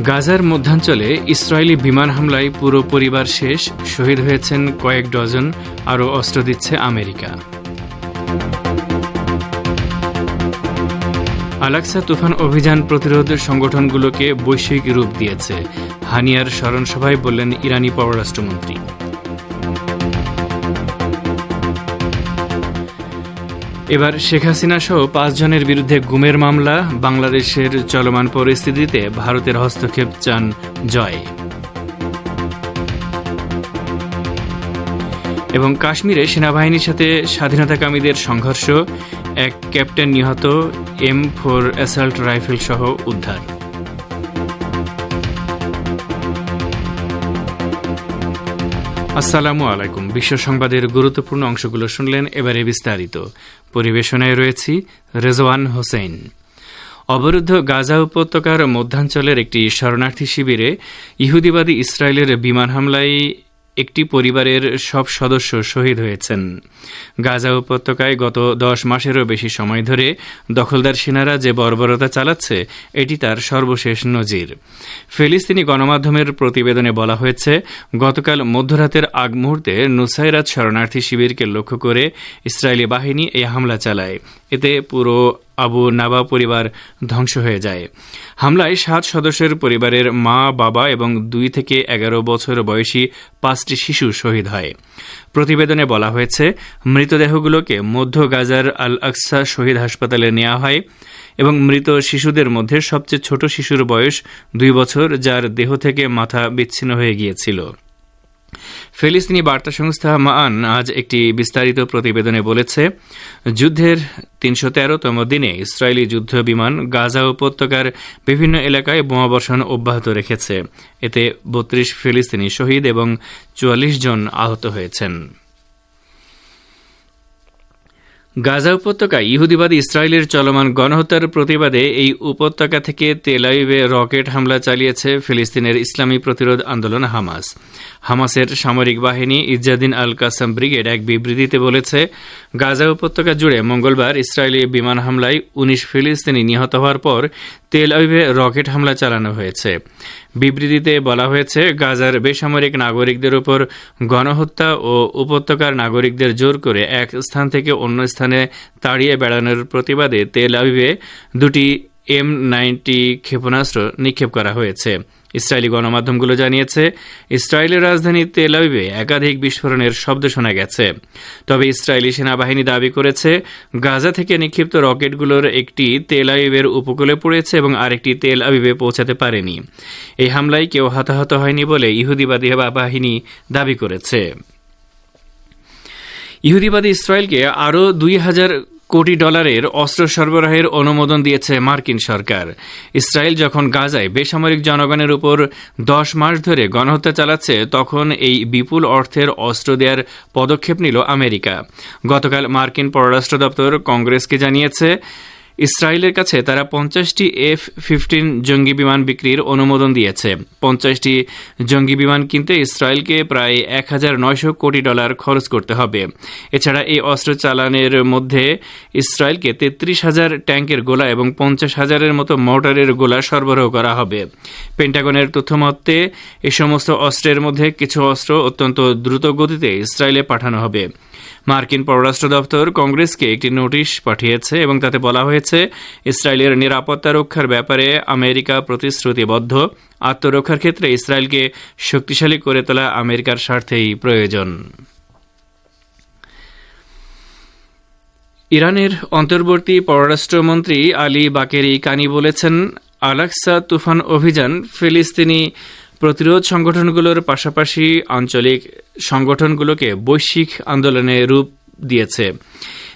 গাজার মধ্যাঞ্চলে ইসরায়েলি বিমান হামলায় পুরো পরিবার শেষ, শহীদ হয়েছেন কয়েক ডজন, আরও অস্ত্র দিচ্ছে আমেরিকা। আলাক্সা তুফান অভিযান প্রতিরোধ সংগঠনগুলোকে বৈশ্বিক রূপ দিয়েছে, হানিয়ার স্মরণসভায় বললেন ইরানি পররাষ্ট্রমন্ত্রী। এবার শেখ হাসিনা সহ পাঁচজনের বিরুদ্ধে গুমের মামলা, বাংলাদেশের চলমান পরিস্থিতিতে ভারতের হস্তক্ষেপ চান জয়। এবং কাশ্মীরে সেনাবাহিনীর সাথে স্বাধীনতাকামীদের সংঘর্ষ, এক ক্যাপ্টেন নিহত এম ফোর অ্যাসাল্ট রাইফেল সহ উদ্ধার। আসসালামু আলাইকুম। বিশ্ব সংবাদের গুরুত্বপূর্ণ অংশগুলো শুনলেন এবারে বিস্তারিত। পরিবেশনায় রয়েছি রেজওয়ান হোসেন। অবরুদ্ধ গাজা উপত্যকার মধ্যাঞ্চলের একটি শরণার্থী শিবিরে ইহুদিবাদী ইসরায়েলের বিমান হামলায় একটি পরিবারের সব সদস্য শহীদ হয়েছেন। গাজা উপত্যকায় গত দশ মাসেরও বেশি সময় ধরে দখলদার সেনারা যে বর্বরতা চালাচ্ছে, এটি তার সর্বশেষ নজির। ফিলিস্তিনি গণমাধ্যমের প্রতিবেদনে বলা হয়েছে, গতকাল মধ্যরাতের আগ মুহূর্তে নুসাইরাত শরণার্থী শিবিরকে লক্ষ্য করে ইসরায়েলি বাহিনী এই হামলা চালায়। এতে পুরো আবু নাবা পরিবার ধ্বংস হয়ে যায়। হামলায় সাত সদস্যের পরিবারের মা, বাবা এবং দুই থেকে এগারো বছর বয়সী পাঁচটি শিশু শহীদ হয়। প্রতিবেদনে বলা হয়েছে, মৃতদেহগুলোকে মধ্য গাজার আল আকসা শহীদ হাসপাতালে নেওয়া হয় এবং মৃত শিশুদের মধ্যে সবচেয়ে ছোট শিশুর বয়স দুই বছর, যার দেহ থেকে মাথা বিচ্ছিন্ন হয়ে গিয়েছিল। ফিলিস্তিনি বার্তা সংস্থা মান আজ একটি বিস্তারিত প্রতিবেদনে বলেছে, যুদ্ধের তিনশো তেরোতম দিনে ইসরায়েলি যুদ্ধ বিমান গাজা উপত্যকার বিভিন্ন এলাকায় বোমাবর্ষণ অব্যাহত রেখেছে। এতে বত্রিশ ফিলিস্তিনি শহীদ এবং চুয়াল্লিশ জন আহত হয়েছেন। গাজা উপত্যকায় ইহুদিবাদী ইসরায়েলের চলমান গণহত্যার প্রতিবাদে এই উপত্যকা থেকে তেলাইবে রকেট হামলা চালিয়েছে ফিলিস্তিনের ইসলামী প্রতিরোধ আন্দোলন হামাস। হামাসের সামরিক বাহিনী ইজাদিন আল কাসাম ব্রিগেড এক বিবৃতিতে বলেছে, গাজা উপত্যকা জুড়ে মঙ্গলবার ইসরায়েলি বিমান হামলায় উনিশ ফিলিস্তিনি নিহত হওয়ার পর তেল রকেট হামলা চালানো হয়েছে। বিবৃতিতে বলা হয়েছে, গাজার বেসামরিক নাগরিকদের উপর গণহত্যা ও উপত্যকার নাগরিকদের জোর করে এক স্থান থেকে অন্য স্থানে তাড়িয়ে বেড়ানোর প্রতিবাদে তেল আবিবে দুটি এম নাইনটি ক্ষেপণাস্ত্র নিক্ষেপ করা হয়েছে। ইসরায়েলি গণমাধ্যমগুলো জানিয়েছে, ইসরায়েলের রাজধানী তেল আবিবে একাধিক বিস্ফোরণের শব্দ শোনা গেছে। তবে ইসরায়েলি সেনাবাহিনী দাবি করেছে, গাজা থেকে নিক্ষিপ্ত রকেটগুলোর একটি তেল আবিবের উপকূলে পড়েছে এবং আরেকটি তেল আবিবে পৌঁছাতে পারেনি। এই হামলায় কেউ হতাহত হয়নি বলে ইহুদিবাদী বাহিনী দাবি করেছে। ইহুদিবাদী ইসরায়েলকে আরও দুই হাজার কোটি ডলারের অস্ত্র সরবরাহের অনুমোদন দিয়েছে মার্কিন সরকার। ইসরায়েল যখন গাজায় বেসামরিক জনগণের উপর দশ মাস ধরে গণহত্যা চালাচ্ছে, তখন এই বিপুল অর্থের অস্ত্র দেওয়ার পদক্ষেপ নিল আমেরিকা। গতকাল মার্কিন পররাষ্ট্র দপ্তর কংগ্রেসকে জানিয়েছে ইসরায়েলের কাছে তারা পঞ্চাশটি এফ ফিফটিন জঙ্গি বিমান বিক্রির অনুমোদন দিয়েছে। পঞ্চাশটি জঙ্গি বিমান কিনতে ইসরায়েলকে প্রায় এক হাজার নয়শো কোটি ডলার খরচ করতে হবে। এছাড়া এই অস্ত্র চালানের মধ্যে ইসরায়েলকে তেত্রিশ হাজার ট্যাঙ্কের গোলা এবং পঞ্চাশ হাজারের মতো মোটরের গোলা সরবরাহ করা হবে। পেন্টাগনের তথ্যমতে, এ সমস্ত অস্ত্রের মধ্যে কিছু অস্ত্র অত্যন্ত দ্রুত গতিতে ইসরায়েলে পাঠানো হবে। মার্কিন পররাষ্ট্র দপ্তর কংগ্রেসকে একটি নোটিশ পাঠিয়েছে এবং তাতে বলা হয়েছে, ইসরায়েলের নিরাপত্তা রক্ষার ব্যাপারে আমেরিকা প্রতিশ্রুতিবদ্ধ। আত্মরক্ষার ক্ষেত্রে ইসরায়েলকে শক্তিশালী করে তোলা আমেরিকার স্বার্থেই প্রয়োজন। ইরানের অন্তর্বর্তী পররাষ্ট্রমন্ত্রী আলী বাকেরি কানি বলেছেন আলাক্সা তুফান অভিযান ফিলিস্তিনি প্রতিরোধ সংগঠনগুলোর পাশাপাশি আঞ্চলিক সংগঠনগুলোকে বৈশ্বিক আন্দোলনে রূপ দিয়েছে।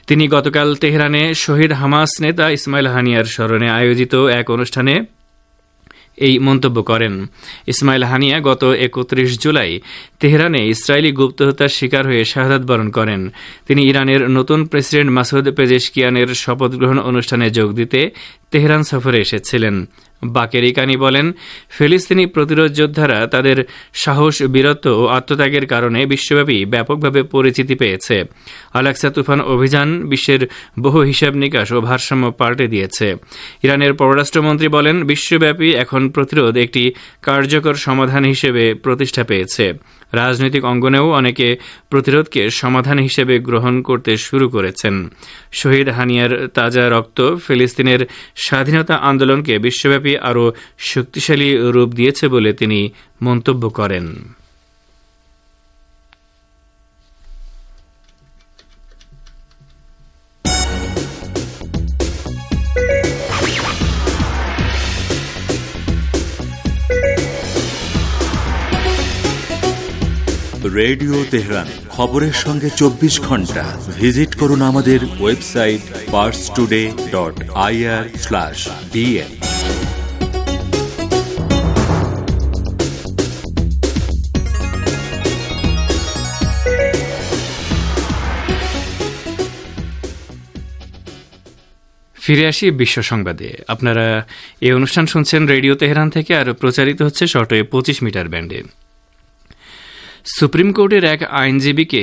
তিনি গতকাল তেহরানে শহীদ হামাস নেতা ইসমাইল হানিয়ার স্মরণে আয়োজিত এক অনুষ্ঠানে এই মন্তব্য করেন। ইসমাইল হানিয়া গত একত্রিশ জুলাই তেহরানে ইসরায়েলি গুপ্তহত্যার শিকার হয়ে শাহাদাত বরণ করেন। তিনি ইরানের নতুন প্রেসিডেন্ট মাসুদ পেজেশকিয়ানের শপথ গ্রহণ অনুষ্ঠানে যোগ দিতে তেহরান সফরে এসেছিলেন। বাকের ইকানি বলেন, ফিলিস্তিনি প্রতিরোধ যোদ্ধারা তাদের সাহস, বীরত্ব ও আত্মত্যাগের কারণে বিশ্বব্যাপী ব্যাপকভাবে পরিচিতি পেয়েছে। আলাক্সা তুফান অভিযান বিশ্বের বহু হিসাব নিকাশ ও ভারসাম্য পাল্টে দিয়েছে। ইরানের পররাষ্ট্রমন্ত্রী বলেন, বিশ্বব্যাপী এখন প্রতিরোধ একটি কার্যকর সমাধান হিসেবে প্রতিষ্ঠা পেয়েছে। রাজনৈতিক অঙ্গনেও অনেকে প্রতিরোধকে সমাধান হিসেবে গ্রহণ করতে শুরু করেছেন। শহীদ হানিয়ার তাজা রক্ত ফিলিস্তিনের স্বাধীনতা আন্দোলনকে বিশ্বব্যাপী আরও শক্তিশালী রূপ দিয়েছে বলে তিনি মন্তব্য করেন। রেডিও তেহরান, খবরের সঙ্গে চব্বিশ ঘণ্টা। ভিজিট করুন আমাদের website Pars Today dot IR slash DN ফিরে আসি বিশ্ব সংবাদে। আপনারা এই অনুষ্ঠান শুনছেন রেডিও তেহরান থেকে, আর প্রচারিত হচ্ছে শর্টওয়ে পঁচিশ মিটার ব্যান্ডে। সুপ্রিম কোর্টের এক আইনজীবীকে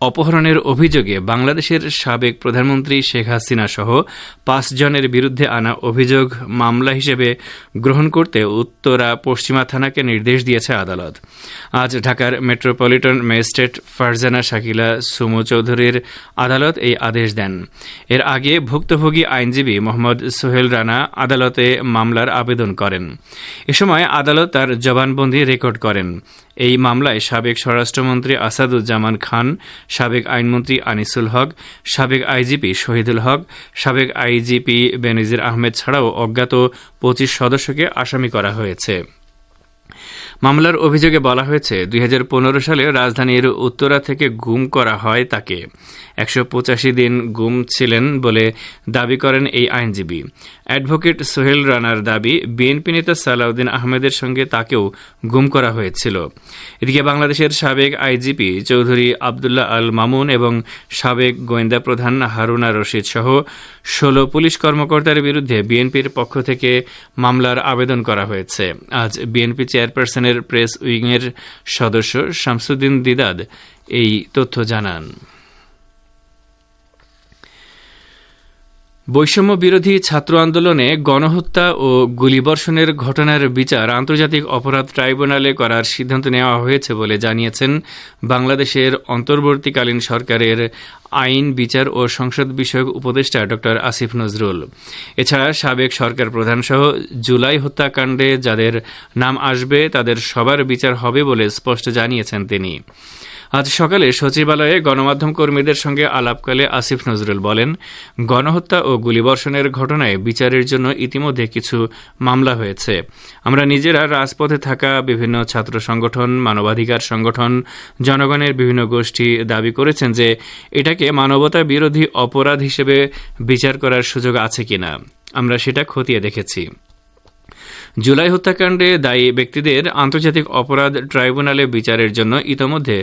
অপহরণের অভিযোগে বাংলাদেশের সাবেক প্রধানমন্ত্রী শেখ হাসিনা সহ পাঁচজনের বিরুদ্ধে আনা অভিযোগ মামলা হিসেবে গ্রহণ করতে উত্তরা পশ্চিমা থানাকে নির্দেশ দিয়েছে আদালত। আজ ঢাকার মেট্রোপলিটন ম্যাজিস্ট্রেট ফারজানা শাকিলা সুমু চৌধুরীর আদালত এই আদেশ দেন। এর আগে ভুক্তভোগী আইনজীবী মোহাম্মদ সোহেল রানা আদালতে মামলার আবেদন করেন। এ সময় আদালত তার জবানবন্দি রেকর্ড করেন। এই মামলায় সাবেক স্বরাষ্ট্রমন্ত্রী আসাদুজ্জামান খান সাবেক আইনমন্ত্রী আনিসুল হক, সাবেক আইজিপি শহীদুল হক, সাবেক আইজিপি বেনজির আহমেদ ছাড়াও অজ্ঞাত পঁচিশ সদস্যকে আসামি করা হয়েছে। মামলার অভিযোগে বলা হয়েছে, দুই হাজার পনেরো সালে রাজধানীর উত্তরা থেকে গুম করা হয় তাকে। একশো পঁচাশি দিন গুম ছিলেন বলে দাবি করেন এই আইনজীবী। অ্যাডভোকেট সোহেল রানার দাবি, বিএনপি নেতা সালাউদ্দিন আহমেদের সঙ্গে তাকেও গুম করা হয়েছিল। এদিকে বাংলাদেশের সাবেক আইজিপি চৌধুরী আবদুল্লাহ আল মামুন এবং সাবেক গোয়েন্দা প্রধান হারুনা রশিদ সহ ষোলো পুলিশ কর্মকর্তার বিরুদ্ধে বিএনপির পক্ষ থেকে মামলার আবেদন করা হয়েছে। আজ বিএনপি চেয়ারপারসনের প্রেস উইংয়ের সদস্য শামসুদ্দিন দিদাদ এই তথ্য জানান। বৈষম্য বিরোধী ছাত্র আন্দোলনে গণহত্যা ও গুলিবর্ষণের ঘটনার বিচার আন্তর্জাতিক অপরাধ ট্রাইব্যুনালে করার সিদ্ধান্ত নেওয়া হয়েছে বলে জানিয়েছেন বাংলাদেশের অন্তর্বর্তীকালীন সরকারের আইন, বিচার ও সংসদ বিষয়ক উপদেষ্টা ড. আসিফ নজরুল। এছাড়া সাবেক সরকার প্রধানসহ জুলাই হত্যাকাণ্ডে যাদের নাম আসবে, তাদের সবার বিচার হবে বলে স্পষ্ট জানিয়েছেন তিনি। আজ সকালে সচিবালয়ে গণমাধ্যম কর্মীদের সঙ্গে আলাপকালে আসিফ নজরুল বলেন, গণহত্যা ও গুলিবর্ষণের ঘটনায় বিচারের জন্য ইতিমধ্যে কিছু মামলা হয়েছে। আমরা নিজেরা রাজপথে থাকা বিভিন্ন ছাত্র সংগঠন, মানবাধিকার সংগঠন, জনগণের বিভিন্ন গোষ্ঠী দাবি করেছেন যে এটাকে মানবতা বিরোধী অপরাধ হিসেবে বিচার করার সুযোগ আছে কিনা। আমরা সেটা খতিয়ে দেখেছি। জুলাই হত্যাকাণ্ডে দায়ী ব্যক্তিদের আন্তর্জাতিক অপরাধ ট্রাইব্যুনালে বিচারের জন্য ইতোমধ্যে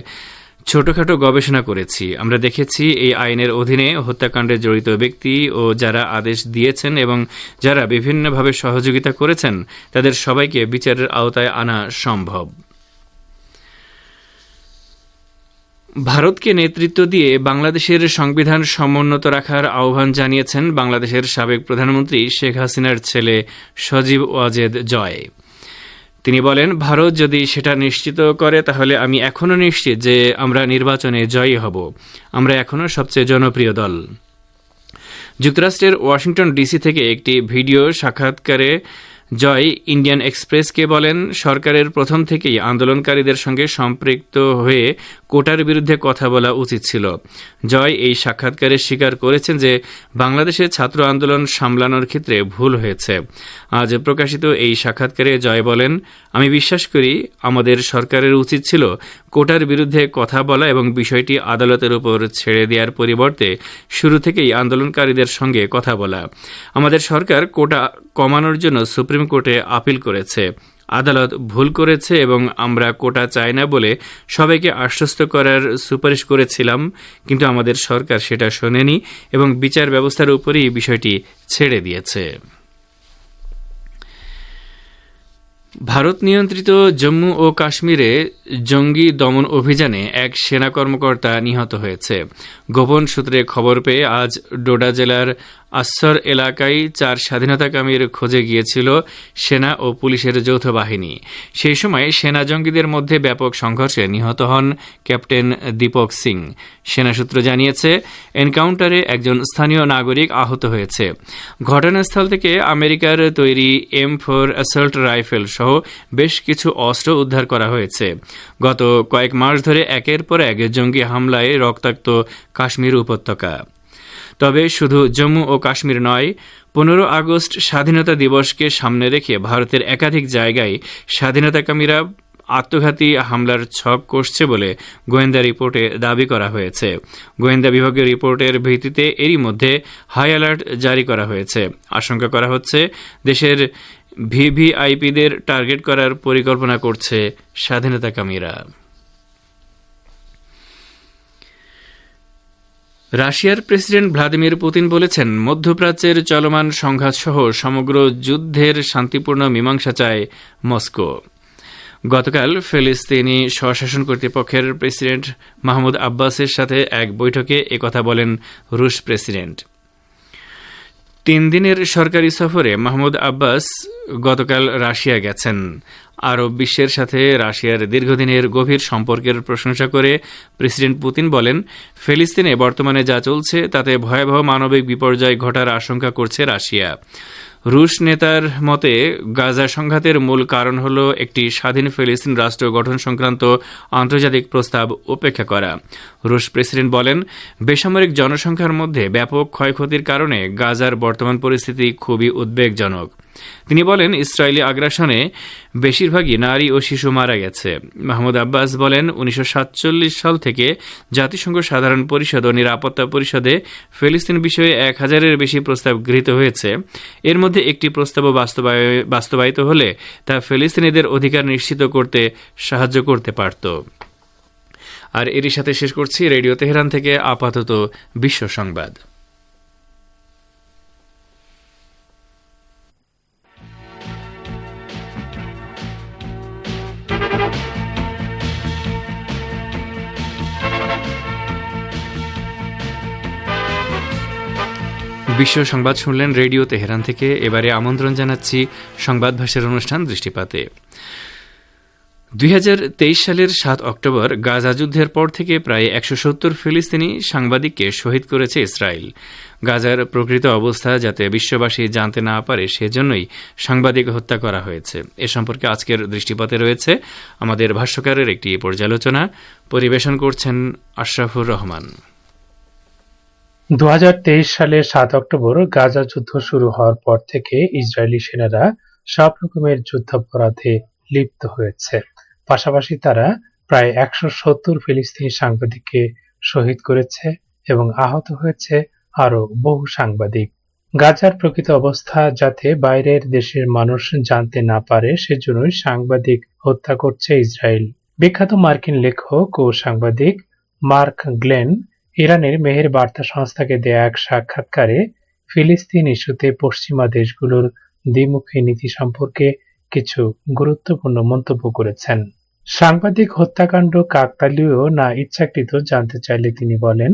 ছোটখাটো গবেষণা করেছি। আমরা দেখেছি এই আইনের অধীনে হত্যাকাণ্ডে জড়িত ব্যক্তি ও যারা আদেশ দিয়েছেন এবং যারা বিভিন্নভাবে সহযোগিতা করেছেন, তাদের সবাইকে বিচারের আওতায় আনা সম্ভব। ভারতকে নেতৃত্ব দিয়ে বাংলাদেশের সংবিধান সমুন্নত রাখার আহ্বান জানিয়েছেন বাংলাদেশের সাবেক প্রধানমন্ত্রী শেখ হাসিনার ছেলে সজীব ওয়াজেদ জয়। তিনি বলেন, ভারত যদি সেটা নিশ্চিত করে, তাহলে আমি এখনও নিশ্চিত যে আমরা নির্বাচনে জয়ী হব। আমরা এখনও সবচেয়ে জনপ্রিয় দল। যুক্তরাষ্ট্রের ওয়াশিংটন ডিসি থেকে একটি ভিডিও সাক্ষাৎকারে জয় ইন্ডিয়ান এক্সপ্রেসকে বলেন, সরকারের প্রথম থেকেই আন্দোলনকারীদের সঙ্গে সম্পৃক্ত হয়ে কোটার বিরুদ্ধে কথা বলা উচিত ছিল। জয় এই সাক্ষাৎকারে স্বীকার করেছেন যে, বাংলাদেশে ছাত্র আন্দোলন সামলানোর ক্ষেত্রে ভুল হয়েছে। আজ প্রকাশিত এই সাক্ষাৎকারে জয় বলেন, আমি বিশ্বাস করি আমাদের সরকারের উচিত ছিল কোটার বিরুদ্ধে কথা বলা এবং বিষয়টি আদালতের উপর ছেড়ে দেওয়ার পরিবর্তে শুরু থেকেই আন্দোলনকারীদের সঙ্গে কথা বলা। আমাদের সরকার কোটা কমানোর জন্য সুপ্রিম কোর্টে আপিল করেছে। আদালত ভুল করেছে এবং আমরা কোটা চাই না বলে সবাইকে আশ্বস্ত করার সুপারিশ করেছিলাম, কিন্তু আমাদের সরকার সেটা শোনেনি এবং বিচার ব্যবস্থার উপরই বিষয়টি ছেড়ে দিয়েছে। ভারত নিয়ন্ত্রিত জম্মু ও কাশ্মীরে জঙ্গি দমন অভিযানে এক সেনা কর্মকর্তা নিহত হয়েছে। গোপন সূত্রে খবর পেয়ে আজ ডোডা জেলার আসর এলাকায় চার স্বাধীনতাকামীর খোঁজে গিয়েছিল সেনা ও পুলিশের যৌথ বাহিনী। সেই সময় সেনা জঙ্গিদের মধ্যে ব্যাপক সংঘর্ষে নিহত হন ক্যাপ্টেন দীপক সিং। সেনা সূত্র জানিয়েছে, এনকাউন্টারে একজন স্থানীয় নাগরিক আহত হয়েছে। ঘটনাস্থল থেকে আমেরিকার তৈরি এম ফোর অ্যাসল্ট রাইফেল সহ বেশ কিছু অস্ত্র উদ্ধার করা হয়েছে। গত কয়েক মাস ধরে একের পর এক জঙ্গি হামলায় রক্তাক্ত কাশ্মীর উপত্যকা। তবে শুধু জম্মু ও কাশ্মীর নয়, পনেরো আগস্ট স্বাধীনতা দিবসকে সামনে রেখে ভারতের একাধিক জায়গায় স্বাধীনতাকামীরা আত্মঘাতী হামলার ছক কষছে বলে গোয়েন্দা রিপোর্টে দাবি করা হয়েছে। গোয়েন্দা বিভাগীয় রিপোর্টের ভিত্তিতে এরই মধ্যে হাই অ্যালার্ট জারি করা হয়েছে। আশঙ্কা করা হচ্ছে, দেশের ভিভিআইপিদের টার্গেট করার পরিকল্পনা করছে স্বাধীনতাকামীরা। রাশিয়ার প্রেসিডেন্ট ভ্লাদিমির পুতিন বলেছেন, মধ্যপ্রাচ্যের চলমান সংঘাত সহ সমগ্র যুদ্ধের শান্তিপূর্ণ মীমাংসা চায় মস্কো। গতকাল ফিলিস্তিনি স্বশাসন কর্তৃপক্ষের প্রেসিডেন্ট মাহমুদ আব্বাসের সাথে এক বৈঠকে একথা বলেন রুশ প্রেসিডেন্ট। তিন দিনের সরকারি সফরে মাহমুদ আব্বাস গতকাল রাশিয়া গেছেন। আরব বিশ্বের সাথে রাশিয়ার দীর্ঘদিনের গভীর সম্পর্কের প্রশংসা করে প্রেসিডেন্ট পুতিন বলেন, ফিলিস্তিনে বর্তমানে যা চলছে তাতে ভয়াবহ মানবিক বিপর্যয় ঘটার আশঙ্কা করছে রাশিয়া। রুশ নেতার মতে, গাজা সংঘাতের মূল কারণ হল একটি স্বাধীন ফিলিস্তিন রাষ্ট্র গঠন সংক্রান্ত আন্তর্জাতিক প্রস্তাব উপেক্ষা করা। রুশ প্রেসিডেন্ট বলেন, বেসামরিক জনসংখ্যার মধ্যে ব্যাপক ক্ষয়ক্ষতির কারণে গাজার বর্তমান পরিস্থিতি খুবই উদ্বেগজনক। তিনি বলেন, ইসরায়েলি আগ্রাসনে বেশিরভাগই নারী ও শিশু মারা গেছে। মাহমুদ আব্বাস বলেন, উনিশশো সাতচল্লিশ সাল থেকে জাতিসংঘ সাধারণ পরিষদ ও নিরাপত্তা পরিষদে ফিলিস্তিন বিষয়ে এক হাজারের বেশি প্রস্তাব গৃহীত হয়েছে। এর মধ্যে একটি প্রস্তাবও বাস্তবায়িত হলে তা ফিলিস্তিনিদের অধিকার নিশ্চিত করতে সাহায্য করতে পারত। আর এরই সাথে শেষ করছি রেডিও তেহরান থেকে আপাতত বিশ্ব সংবাদ। বিশ্ব সংবাদ শুনলেন রেডিও তেহরান থেকে। এবারে আমন্ত্রণ জানাচ্ছি সংবাদ ভাষার অনুষ্ঠান দৃষ্টিপাতে। দুই হাজার তেইশ সালের সাত অক্টোবর গাজা যুদ্ধের পর থেকে প্রায় একশো সত্তর ফিলিস্তিনি সাংবাদিককে শহীদ করেছে ইসরায়েল। গাজার প্রকৃত অবস্থা যাতে বিশ্ববাসী জানতে না পারে সেজন্যই সাংবাদিক হত্যা করা হয়েছে। এ সম্পর্কে আজকের দৃষ্টিপাতে রয়েছে আমাদের ভাষ্যকারের একটি পর্যালোচনা। পরিবেশন করছেন আশরাফুর রহমান। দু সালের সাত অক্টোবর গাজা যুদ্ধ শুরু হওয়ার পর থেকে ইসরায়েলি সেনারা সব রকমের যুদ্ধাপরাধে লিপ্ত হয়েছে। পাশাপাশি তারা প্রায় একশো সত্তর ফিলিস্তিনি সাংবাদিককে শহীদ করেছে এবং আহত হয়েছে আরও বহু সাংবাদিক। গাজার প্রকৃত অবস্থা যাতে বাইরের দেশের মানুষ জানতে না পারে, সেজন্যই সাংবাদিক হত্যা করছে ইসরায়েল। বিখ্যাত মার্কিন লেখক ও সাংবাদিক মার্ক গ্লেন ইরানের মেহের বার্তা সংস্থাকে দেয়া এক সাক্ষাৎকারে ফিলিস্তিন ইস্যুতে পশ্চিমা দেশগুলোর দ্বিমুখী নীতি সম্পর্কে কিছু গুরুত্বপূর্ণ মন্তব্য করেছেন। সাংবাদিক হত্যাকাণ্ড কাকতালীয় না ইচ্ছাকৃত জানতে চাইলে তিনি বলেন,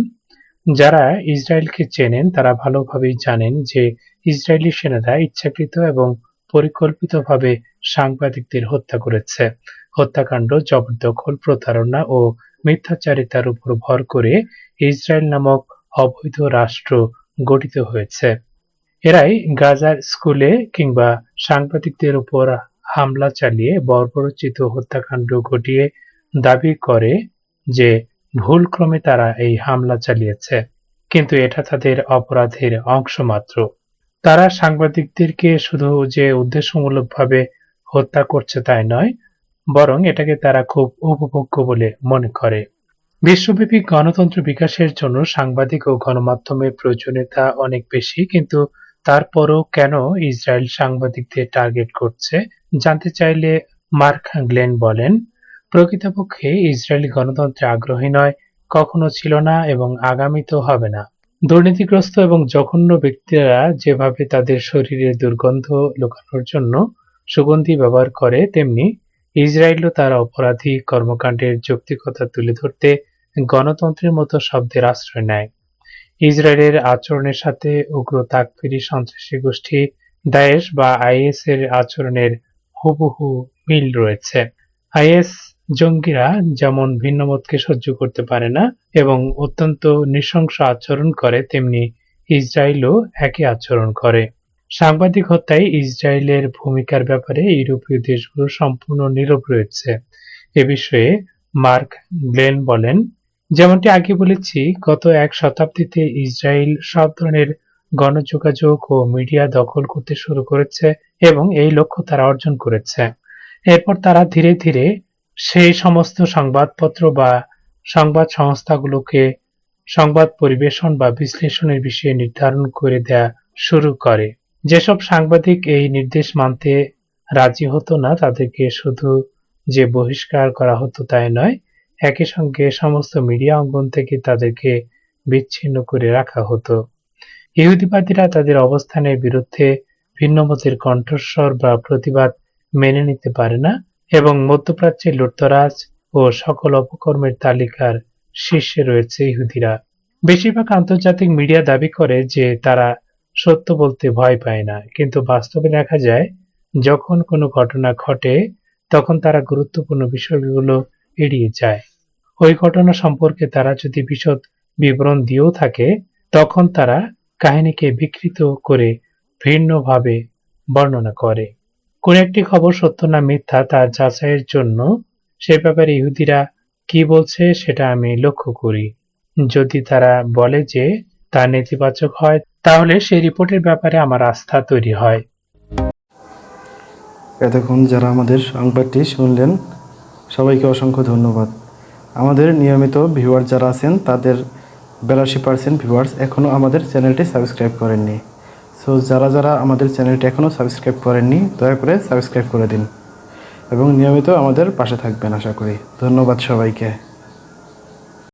যারা ইসরায়েলকে চেনেন তারা ভালোভাবেই জানেন যে ইসরায়েলি সেনারা ইচ্ছাকৃত এবং পরিকল্পিতভাবে সাংবাদিকদের হত্যা করেছে। হত্যাকাণ্ড জবরদখল, প্রতারণা ও মিথ্যাচারিতার উপর ভর করে ইসরায়েল নামক অবৈধ রাষ্ট্র গঠিত হয়েছে। এরাই গাজার স্কুলে কিংবা সাংবাদিকদের উপর হামলা চালিয়ে বর্বরচিত হত্যাকাণ্ড ঘটিয়ে দাবি করে যে ভুলক্রমে তারা এই হামলা চালিয়েছে, কিন্তু এটা তাদের অপরাধের অংশ মাত্র তারা সাংবাদিকদেরকে শুধু যে উদ্দেশ্যমূলকভাবে হত্যা করছে তাই নয় বরং এটাকে তারা খুব উপভোগ্য বলে মনে করে। বিশ্বব্যাপী গণতন্ত্র বিকাশের জন্য সাংবাদিক ও গণমাধ্যমের প্রয়োজনীয়তা অনেক বেশি, কিন্তু তারপরও কেন ইসরায়েল সাংবাদিকদের টার্গেট করছে জানতে চাইলে মার্ক গ্লেন বলেন, প্রকৃতপক্ষে ইসরায়েলি গণতন্ত্রে আগ্রহী নয়, কখনো ছিল না এবং আগামীতেও হবে না। দুর্নীতিগ্রস্ত এবং জঘন্য ব্যক্তিরা যেভাবে তাদের শরীরে দুর্গন্ধ লুকানোর জন্য সুগন্ধি ব্যবহার করে, তেমনি ইসরায়েলও তার অপরাধী কর্মকাণ্ডের যৌক্তিকতা তুলে ধরতে গণতন্ত্রের মতো শব্দের আশ্রয় নেয়। ইসরায়েলের আচরণের সাথে উগ্র তাকফিরি সন্ত্রাসী গোষ্ঠী দায়েশ বা আইএস এর আচরণের হুবহু মিল রয়েছে। আইএস জঙ্গিরা যেমন ভিন্নমতকে সহ্য করতে পারে না এবং অত্যন্ত নৃশংস আচরণ করে, তেমনি ইসরায়েলও একই আচরণ করে। সাংবাদিক হত্যায় ইসরায়েলের ভূমিকার ব্যাপারে ইউরোপীয় দেশগুলো সম্পূর্ণ নীরব রয়েছে। এ বিষয়ে মার্ক গ্লেন বলেন, যেমনটি আগে বলেছি, গত এক শতাব্দীতে ইসরায়েল সব ধরনের গণযোগাযোগ ও মিডিয়া দখল করতে শুরু করেছে এবং এই লক্ষ্য তারা অর্জন করেছে। এরপর তারা ধীরে ধীরে সেই সমস্ত সংবাদপত্র বা সংবাদ সংস্থাগুলোকে সংবাদ পরিবেশন বা বিশ্লেষণের বিষয়ে নির্ধারণ করে দেয়া শুরু করে। যেসব সাংবাদিক এই নির্দেশ মানতে রাজি হতো না, তাদেরকে শুধু যে বহিষ্কার করা হতো তাই নয়, একই সঙ্গে সমস্ত মিডিয়া অঙ্গন থেকে তাদেরকে বিচ্ছিন্ন করে রাখা হতো। ইহুদিবাদীরা তাদের অবস্থানের বিরুদ্ধে ভিন্নমতের কণ্ঠস্বর বা প্রতিবাদ মেনে নিতে পারে না এবং মধ্যপ্রাচ্যের লুটতরাজ ও সকল অপকর্মের তালিকার শীর্ষে রয়েছে ইহুদিরা। বেশিরভাগ আন্তর্জাতিক মিডিয়া দাবি করে যে তারা সত্য বলতে ভয় পায় না। কিন্তু বাস্তবে দেখা যায়, যখন কোনো ঘটনা ঘটে, তখন তারা গুরুত্বপূর্ণ বিষয়গুলো এড়িয়ে যায়। ওই ঘটনা সম্পর্কে তারা যদি বিশদ বিবরণ দিয়েও থাকে, তখন তারা কাহিনীকে বিকৃত করে ভিন্নভাবে বর্ণনা করে। কোন একটি খবর সত্য না মিথ্যা তা যাচাইয়ের জন্য সে ব্যাপারে ইহুদিরা কি বলছে সেটা আমি লক্ষ্য করি। যদি তারা বলে যে তা নেতিবাচক হয়, তাহলে সেই রিপোর্টের ব্যাপারে আমার আস্থা তৈরি হয়। এতক্ষণ যারা আমাদের সংবাদটি শুনলেন, সবাইকে অসংখ্য ধন্যবাদ। আমাদের নিয়মিত ভিউয়ার যারা আছেন, তাদের বিরাশি পার্সেন্ট ভিউয়ার্স এখনও আমাদের চ্যানেলটি সাবস্ক্রাইব করেননি। সো যারা যারা আমাদের চ্যানেলটি এখনও সাবস্ক্রাইব করেননি, দয়া করে সাবস্ক্রাইব করে দিন। এবং নিয়মিত আমাদের পাশে থাকবেন, আশা করি। ধন্যবাদ সবাইকে।